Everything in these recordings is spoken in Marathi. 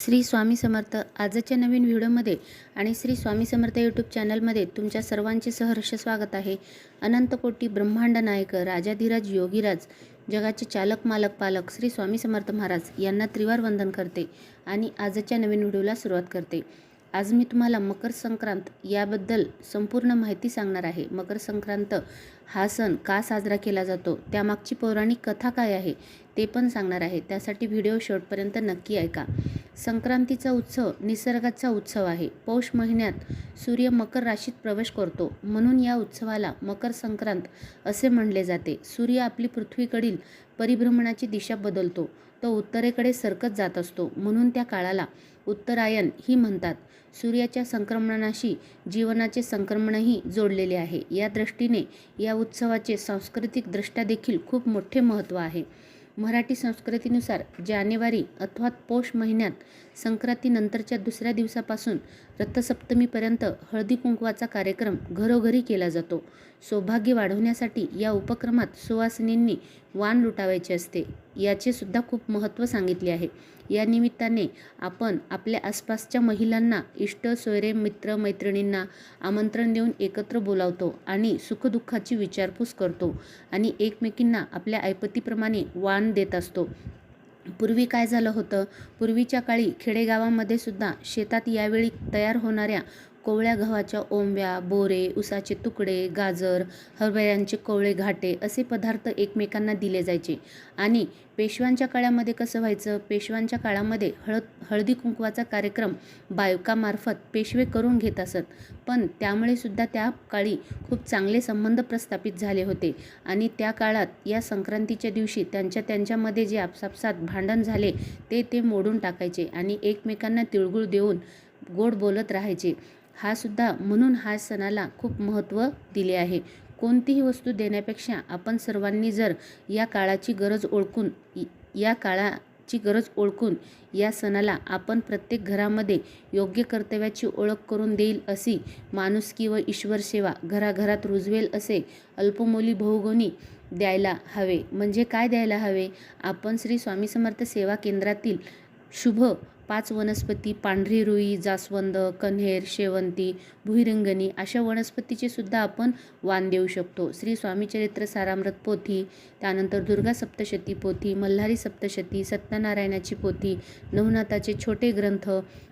श्री स्वामी समर्थ आजच्या नवीन व्हिडिओमध्ये आणि श्री स्वामी समर्थ यूट्यूब चॅनलमध्ये तुमच्या सर्वांचे सहर्ष स्वागत आहे. अनंतकोटी ब्रह्मांड नायक राजाधिराज योगीराज जगाचे चालक मालक पालक श्री स्वामी समर्थ महाराज यांना त्रिवार वंदन करते आणि आजच्या नवीन व्हिडिओला सुरुवात करते. आज मी तुम्हाला मकर संक्रांत याबद्दल संपूर्ण माहिती सांगणार आहे. मकर संक्रांत हा सण का साजरा केला जातो? त्यामागची पौराणिक कथा काय आहे? ते पण सांगणार आहे त्यासाठी व्हिडिओ शेवटपर्यंत नक्की ऐका. संक्रांतीचा उत्सव निसर्गाचा उत्सव आहे. पौष महिन्यात सूर्य मकर राशीत प्रवेश करतो. म्हणून या उत्सवाला मकर संक्रांत असे म्हणले जाते. सूर्य आपली पृथ्वीकडील परिभ्रमणाची दिशा बदलतो. तो उत्तरेकडे सरकत जात असतो. म्हणून त्या काळाला उत्तरायण ही म्हणतात. सूर्याच्या संक्रमणाशी जीवनाचे संक्रमणही जोडलेले आहे. या दृष्टीने या उत्सवाचे सांस्कृतिकदृष्ट्या देखील खूप मोठे महत्त्व आहे. मराठी संस्कृतीनुसार जानेवारी अथवा पौष महिन्यात संक्रांतीनंतरच्या दुसऱ्या दिवसापासून रथसप्तमीपर्यंत हळदी कुंकवाचा कार्यक्रम घरोघरी केला जातो. सौभाग्य वाढवण्यासाठी या उपक्रमात सुवासिनींनी वाण लुटावायचे असते. याचे सुद्धा खूप महत्त्व सांगितले आहे. या निमित्ताने आपण आपल्या आसपासच्या महिलांना इष्ट सोयरे मित्र मैत्रिणींना आमंत्रण देऊन एकत्र बोलावतो आणि सुखदुःखाची विचारपूस करतो आणि एकमेकींना आपल्या ऐपतीप्रमाणे वाण देत असतो. पूर्वी काय झालं होतं? पूर्वीच्या काळी खेडेगावामध्ये सुद्धा शेतात यावेळी तयार होणाऱ्या कोवळ्या गव्हाच्या ओंब्या बोरे उसाचे तुकडे गाजर हरभऱ्यांचे कोवळे घाटे असे पदार्थ एकमेकांना दिले जायचे. आणि पेशव्यांच्या काळामध्ये कसं व्हायचं? पेशव्यांच्या काळामध्ये हळद हळदी कुंकवाचा कार्यक्रम बायकामार्फत पेशवे करून घेत असत. पण त्यामुळे सुद्धा त्या काळी खूप चांगले संबंध प्रस्थापित झाले होते. आणि त्या काळात या संक्रांतीच्या दिवशी त्यांच्या त्यांच्यामध्ये जे आपसापसात भांडण झाले ते ते मोडून टाकायचे आणि एकमेकांना तिळगुळ देऊन गोड बोलत राहायचे. हा सुद्धा म्हणून हा सणाला खूप महत्त्व दिले आहे. कोणतीही वस्तू देण्यापेक्षा आपण सर्वांनी जर या काळाची गरज ओळखून या काळाची गरज ओळखून या सणाला आपण प्रत्येक घरामध्ये योग्य कर्तव्याची ओळख करून देईल अशी माणुसकी व ईश्वर सेवा घराघरात रुजवेल असे अल्पमोली बहुगुणी द्यायला हवे. म्हणजे काय द्यायला हवे? आपण श्री स्वामी समर्थ सेवा केंद्रातील शुभ पाच वनस्पती पांढरी रुई जास्वंद कन्हेर शेवंती भुईरंगणी अशा वनस्पतीचे सुद्धा आपण वाण देऊ शकतो. श्री स्वामीचरित्र सारामृत पोथी त्यानंतर दुर्गा सप्तशती पोथी मल्हारी सप्तशती सत्यनारायणाची पोथी नवनाथाचे छोटे ग्रंथ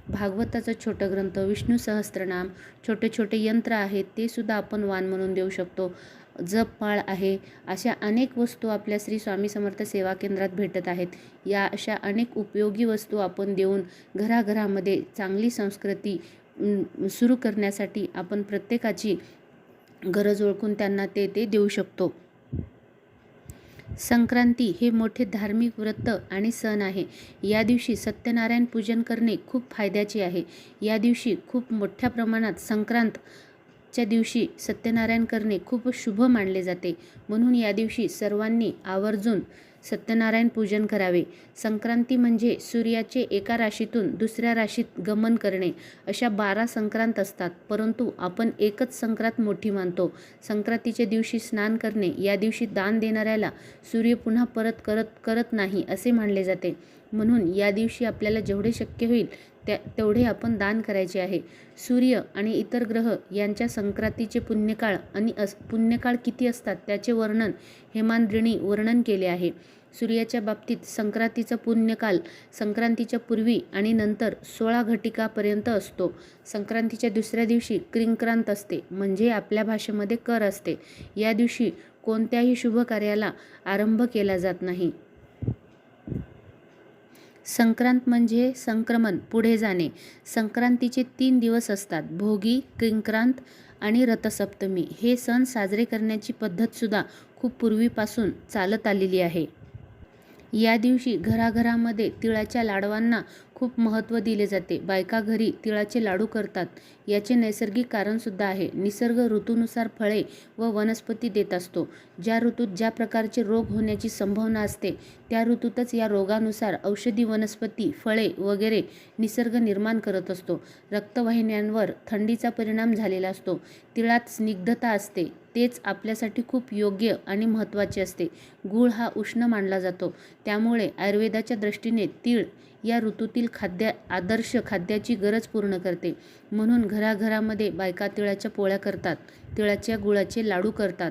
भागवताचं छोटं ग्रंथ विष्णू सहस्त्रनाम छोटे छोटे यंत्र आहेत ते सुद्धा आपण वाण म्हणून देऊ शकतो. जपमाळ आहे. अशा अनेक वस्तू आपल्या श्री स्वामी समर्थ सेवा केंद्रात भेटत आहेत. या अशा अनेक उपयोगी वस्तू आपण देऊन घराघरामध्ये चांगली संस्कृती सुरू करण्यासाठी आपण प्रत्येकाची गरज ओळखून त्यांना ते ते देऊ शकतो. संक्रांती हे मोठे धार्मिक व्रत आणि सण आहे. या दिवशी सत्यनारायण पूजन करणे खूप फायद्याचे आहे. या दिवशी खूप मोठ्या प्रमाणात संक्रांत आजच्या दिवशी सत्यनारायण करणे खूप शुभ मानले जाते. म्हणून या दिवशी सर्वांनी आवर्जून सत्यनारायण पूजन करावे. संक्रांती म्हणजे सूर्याचे एका राशीतून दुसऱ्या राशीत गमन करणे. अशा बारा संक्रांत असतात परंतु आपण एकच संक्रांत मोठी मानतो. संक्रांतीच्या दिवशी स्नान करणे या दिवशी दान देणाऱ्याला सूर्य पुन्हा परत करत करत नाही असे मानले जाते. म्हणून या दिवशी आपल्याला जेवढे शक्य होईल त्या तेवढे आपण दान करायचे आहे. सूर्य आणि इतर ग्रह यांच्या संक्रांतीचे पुण्यकाळ आणि अस पुण्यकाळ किती असतात त्याचे वर्णन हेमांद्रिणी वर्णन केले आहे. सूर्याच्या बाबतीत संक्रांतीचा पुण्यकाल संक्रांतीच्या पूर्वी आणि नंतर सोळा घटिकापर्यंत असतो. संक्रांतीच्या दुसऱ्या दिवशी क्रिंक्रांत असते म्हणजे आपल्या भाषेमध्ये कर असते. या दिवशी कोणत्याही शुभ कार्याला आरंभ केला जात नाही. संक्रांत म्हणजे संक्रमण पुढे जाणे. संक्रांतीचे तीन दिवस असतात. भोगी किंक्रांत आणि रथसप्तमी. हे सण साजरे करण्याची पद्धतसुद्धा खूप पूर्वीपासून चालत आलेली आहे. या दिवशी घराघरामध्ये तिळाच्या लाडवांना खूप महत्त्व दिले जाते. बायका घरी तिळाचे लाडू करतात. याचे नैसर्गिक कारणसुद्धा आहे. निसर्ग ऋतूनुसार फळे व वनस्पती देत असतो. ज्या ऋतूत ज्या प्रकारचे रोग होण्याची संभावना असते त्या ऋतूतच या रोगानुसार औषधी वनस्पती फळे वगैरे निसर्ग निर्माण करत असतो. रक्तवाहिन्यांवर थंडीचा परिणाम झालेला असतो. तिळात स्निग्धता असते. तेच आपल्यासाठी खूप योग्य आणि महत्त्वाचे असते. गूळ हा उष्ण मानला जातो. त्यामुळे आयुर्वेदाच्या दृष्टीने तीळ या ऋतूतील खाद्य आदर्श खाद्याची गरज पूर्ण करते. म्हणून घराघरामध्ये बायका तिळाच्या पोळ्या करतात. तिळाच्या गुळाचे लाडू करतात.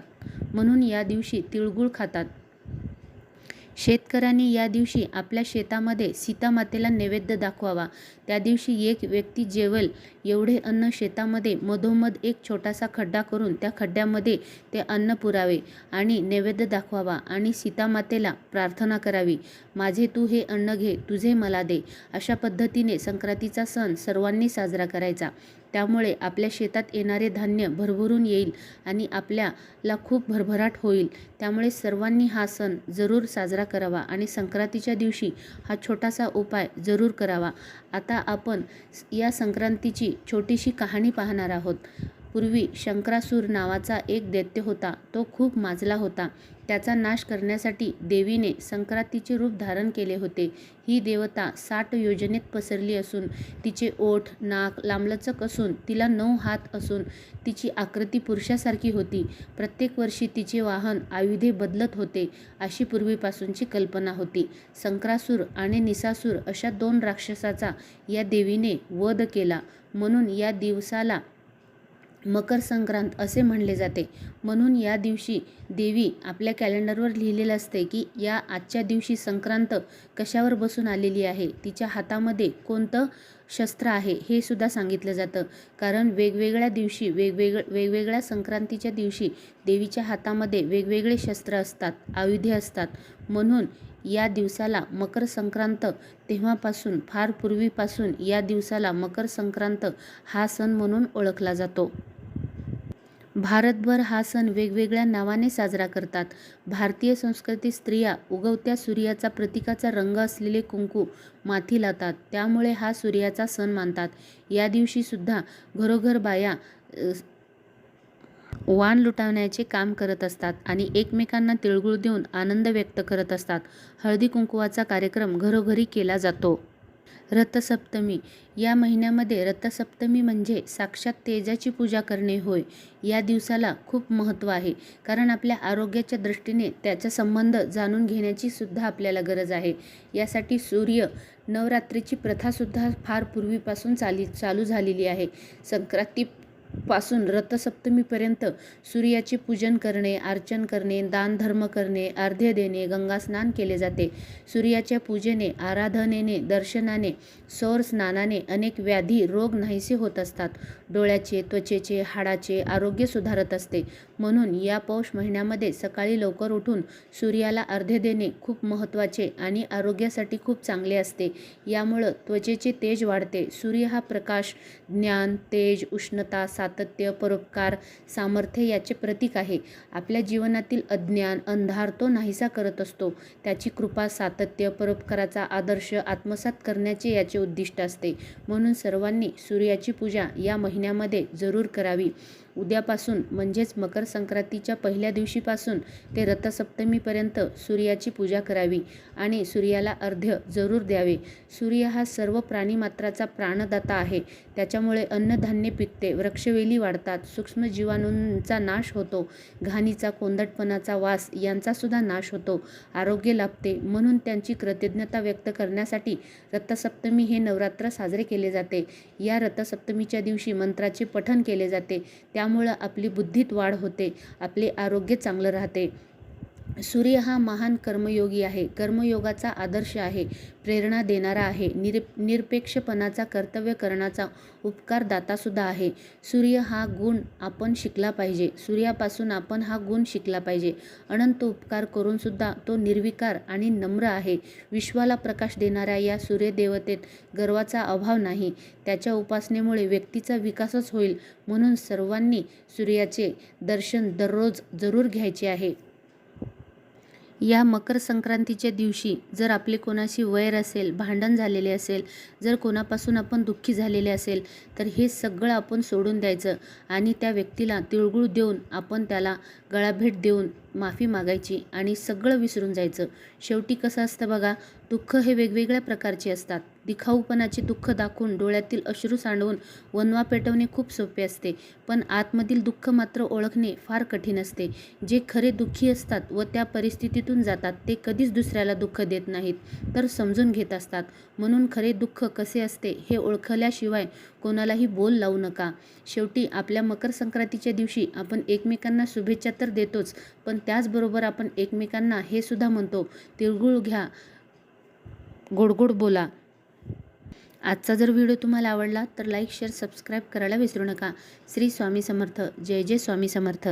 म्हणून या दिवशी तिळगुळ खातात. शेतकऱ्यांनी या दिवशी आपल्या शेतामध्ये सीतामातेला नैवेद्य दाखवावा. त्या दिवशी एक व्यक्ती जेवल एवढे अन्न शेतामध्ये मधोमध एक छोटासा खड्डा करून त्या खड्ड्यामध्ये ते अन्न पुरावे आणि नैवेद्य दाखवावा आणि सीतामातेला प्रार्थना करावी. माझे तू हे अन्न घे तुझे मला दे अशा पद्धतीने संक्रांतीचा सण सर्वांनी साजरा करायचा. त्यामुळे आपल्या शेतात येणारे धान्य भरभरून येईल आणि आपल्याला खूप भरभराट होईल. त्यामुळे सर्वांनी हा सण जरूर साजरा करावा आणि संक्रांतीच्या दिवशी हा छोटासा उपाय जरूर करावा. आता आपण या संक्रांतीची छोटीशी कहाणी पाहणार आहोत. पूर्वी शंकरासूर नावाचा एक दैत्य होता. तो खूप माजला होता. त्याचा नाश करण्यासाठी देवीने संक्रांतीचे रूप धारण केले होते. ही देवता साठ योजनेत पसरली असून तिचे ओठ नाक लांबलचक असून तिला नऊ हात असून तिची आकृती पुरुषासारखी होती. प्रत्येक वर्षी तिचे वाहन आयुधे बदलत होते अशी पूर्वीपासूनची कल्पना होती. संक्रासूर आणि निसासूर अशा दोन राक्षसाचा या देवीने वध केला. म्हणून या दिवसाला मकर संक्रांत असे म्हणले जाते. म्हणून या दिवशी देवी आपल्या कॅलेंडरवर लिहिलेलं असते की या आजच्या दिवशी संक्रांत कशावर बसून आलेली आहे? तिच्या हातामध्ये कोणतं शस्त्र आहे? हे सुद्धा सांगितलं जातं. कारण वेगवेगळ्या दिवशी वेगवेगळ्या वेगवेगळ्या संक्रांतीच्या दिवशी देवीच्या हातामध्ये वेगवेगळे शस्त्र असतात आयुधे असतात. म्हणून या दिवसाला मकर संक्रांत तेव्हापासून फार पूर्वीपासून या दिवसाला मकर संक्रांत हा सण म्हणून ओळखला जातो. भारतभर हा सण वेगवेगळ्या नावाने साजरा करतात. भारतीय संस्कृतीत स्त्रिया उगवत्या सूर्याचा प्रतीकाचा रंग असलेले कुंकू माथी लावतात. त्यामुळे हा सूर्याचा सण मानतात. या दिवशीसुद्धा घरोघर बाया वाण लुटवण्याचे काम करत असतात आणि एकमेकांना तिळगुळ देऊन आनंद व्यक्त करत असतात. हळदी कुंकुवाचा कार्यक्रम घरोघरी केला जातो. रथसप्तमी. या महिन्यामध्ये रथसप्तमी म्हणजे साक्षात तेजाची पूजा करणे होय. या दिवसाला खूप महत्त्व आहे. कारण आपल्या आरोग्याच्या दृष्टीने त्याचा संबंध जाणून घेण्याची सुद्धा आपल्याला गरज आहे. यासाठी सूर्य नवरात्रीची प्रथासुद्धा फार पूर्वीपासून चाली चालू झालेली आहे. संक्रांती पासून रथसप्तमीपर्यंत सूर्याचे पूजन करणे अर्चन करणे दानधर्म करणे अर्ध्य देणे गंगा स्नान केले जाते. सूर्याच्या पूजेने आराधनेने दर्शनाने सौर स्नानाने अनेक व्याधी रोग नाहीसे होत असतात. डोळ्याचे त्वचेचे हाडाचे आरोग्य सुधारत असते. म्हणून या पौष महिन्यामध्ये सकाळी लवकर उठून सूर्याला अर्ध्य देणे खूप महत्त्वाचे आणि आरोग्यासाठी खूप चांगले असते. यामुळं त्वचेचे तेज वाढते. सूर्य हा प्रकाश ज्ञान तेज उष्णता सातत्य परोपकार सामर्थ्य याचे प्रतीक आहे. आपल्या जीवनातील अज्ञान अंधार तो नाहीसा करत असतो. त्याची कृपा सातत्य परोपकाराचा आदर्श आत्मसात करण्याचे याचे उद्दिष्ट असते. म्हणून सर्वांनी सूर्याची पूजा या महिन्यामध्ये जरूर करावी. उद्यापासून म्हणजेच मकर संक्रांतीच्या पहिल्या दिवशीपासून ते रथसप्तमीपर्यंत सूर्याची पूजा करावी आणि सूर्याला अर्ध्य जरूर द्यावे. सूर्य हा सर्व प्राणीमात्राचा प्राणदाता आहे. त्याच्यामुळे अन्नधान्य पिकते वृक्षवेली वाढतात सूक्ष्म जीवाणूंचा नाश होतो घाणीचा कोंदटपणाचा वास यांचासुद्धा नाश होतो आरोग्य लाभते. म्हणून त्यांची कृतज्ञता व्यक्त करण्यासाठी रथसप्तमी हे नवरात्र साजरे केले जाते. या रथसप्तमीच्या दिवशी मंत्राचे पठण केले जाते. त्या त्यामुळं आपली बुद्धीत वाढ होते आपले आरोग्य चांगलं राहते. सूर्य हा महान कर्मयोगी आहे. कर्मयोगाचा आदर्श आहे. प्रेरणा देणारा आहे. निर निरपेक्षपणाचा कर्तव्य करण्याचा उपकारदातासुद्धा आहे. सूर्य हा गुण आपण शिकला पाहिजे. सूर्यापासून आपण हा गुण शिकला पाहिजे. अनंत उपकार करूनसुद्धा तो निर्विकार आणि नम्र आहे. विश्वाला प्रकाश देणाऱ्या या सूर्यदेवतेत गर्वाचा अभाव नाही. त्याच्या उपासनेमुळे व्यक्तीचा विकासच होईल. म्हणून सर्वांनी सूर्याचे दर्शन दररोज जरूर घ्यायचे आहे. या मकर संक्रांतीच्या दिवशी जर आपले कोणाशी वैर असेल भांडण झालेले असेल जर कोणापासून आपण दुःखी झालेले असेल तर हे सगळं आपण सोडून द्यायचं आणि त्या व्यक्तीला तिळगुळ देऊन आपण त्याला गळाभेट देऊन माफी मागायची आणि सगळं विसरून जायचं. शेवटी कसं असतं बघा दुःख हे वेगवेगळ्या प्रकारचे असतात. दिखाऊपणाचे दुःख दाखवून डोळ्यातील अश्रू सांडवून वनवा पेटवणे खूप सोपे असते. पण आतमधील दुःख मात्र ओळखणे फार कठीण असते. जे खरे दुःखी असतात व त्या परिस्थितीतून जातात ते कधीच दुसऱ्याला दुःख देत नाहीत तर समजून घेत असतात. म्हणून खरे दुःख कसे असते हे ओळखल्याशिवाय कोणालाही बोल लावू नका. शेवटी आपल्या मकर संक्रांतीच्या दिवशी आपण एकमेकांना शुभेच्छा तर देतोच पण त्याचबरोबर आपण एकमेकांना हे सुद्धा म्हणतो तिळगुळ घ्या गोड बोला. आजचा जर व्हिडिओ तुम्हाला आवडला तर लाईक शेअर सबस्क्राईब करायला विसरू नका. श्री स्वामी समर्थ. जय जय स्वामी समर्थ.